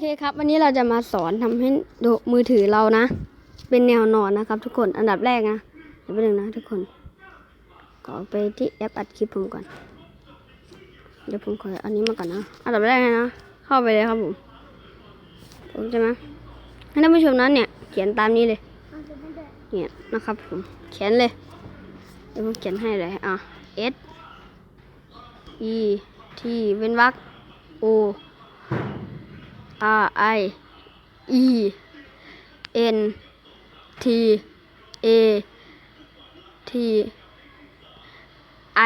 เคครับ วันนี้เราจะมาสอนทำให้ดมือถือเรานะ เป็นแนวนอนนะครับ ทุกคนอันดับแรกนะเดี๋ยวไปหนึ่งนะทุกคนขอไปที่แอปอัดคลิปผมก่อน เดี๋ยวผมขออันนี้มาก่อนนะอันดับแรกนะเข้าไปเลยครับผมผมใช่ไหมให้ท่านผู้ชมนั้นเนี่ย เขียนตามนี้เลยเนี่ยนะครับผมเขียนเลยเดี๋ยวผมเขียนให้เลยอะ S E T เว้นวรรค O R I E N T A T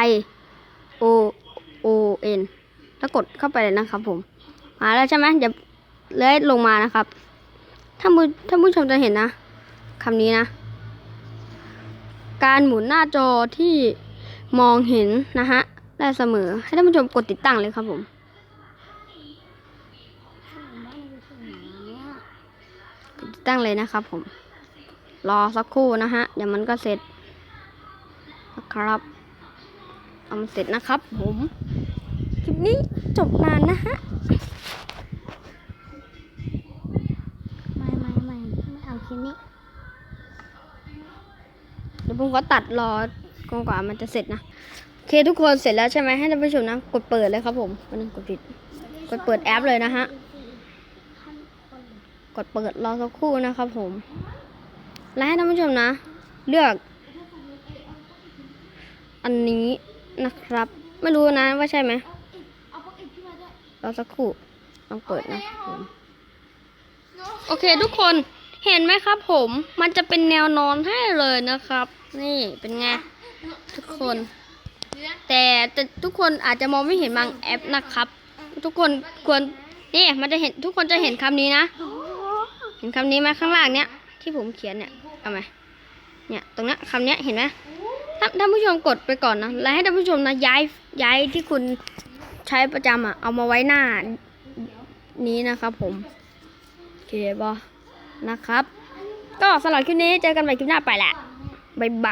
I O O N แล้วกดเข้าไปเลยนะครับผมมาแล้วใช่ไหมเดี๋ยวเลื่อยลงมานะครับถ้าผู้ถ้าผู้ชมจะเห็นนะคำนี้นะ การหมุนหน้าจอที่มองเห็นนะฮะได้เสมอให้ท่านผู้ชมกดติดตั้งเลยครับผม ตั้งเลยนะครับผม รอสักครู่นะฮะ เดี๋ยวมันก็เสร็จนะครับเอามันเสร็จนะครับ ผมคลิปนี้จบนานนะฮะไม่ไม่ไม่ไม่เอาคลิปนี้ เดี๋ยวผมก็ตัดรอกว่ามันจะเสร็จนะโอเคทุกคนเสร็จแล้วใช่ไหมให้ท่านผู้ชมนะ กดเปิดเลยครับผมวันนึงกดปิดกดเปิดแอปเลยนะฮะ กดเปิดรอสักครู่นะครับผมและให้ท่านผู้ชมนะ เลือก อันนี้นะครับ ไม่รู้นะว่าใช่ไหมรอสักครู่ลองเปิดนะผมโอเคทุกคนเห็นไหมครับผม มันจะเป็นแนวนอนให้เลยนะครับ นี่เป็นไงทุกคน แต่แต่ทุกคนอาจจะมองไม่เห็นบางแอปนะครับ ทุกคนควรนี่มันจะเห็นทุกคนจะเห็นคำนี้นะ เห็นคำนี้ไหมข้างล่างเนี้ยที่ผมเขียนเนี่ยเอาไหมเนี่ยตรงเนี้ยคำเนี้ยเห็นไหมท่านท่านผู้ชมกดไปก่อนนะแล้วให้ท่านผู้ชมนะย้ายย้ายที่คุณใช้ประจำอะเอามาไว้หน้านี้นะครับผมโอเคบอนะครับ ก็สำหรับคลิปนี้เจอกันใหม่คลิปหน้าไปแหละบ๊ายบาย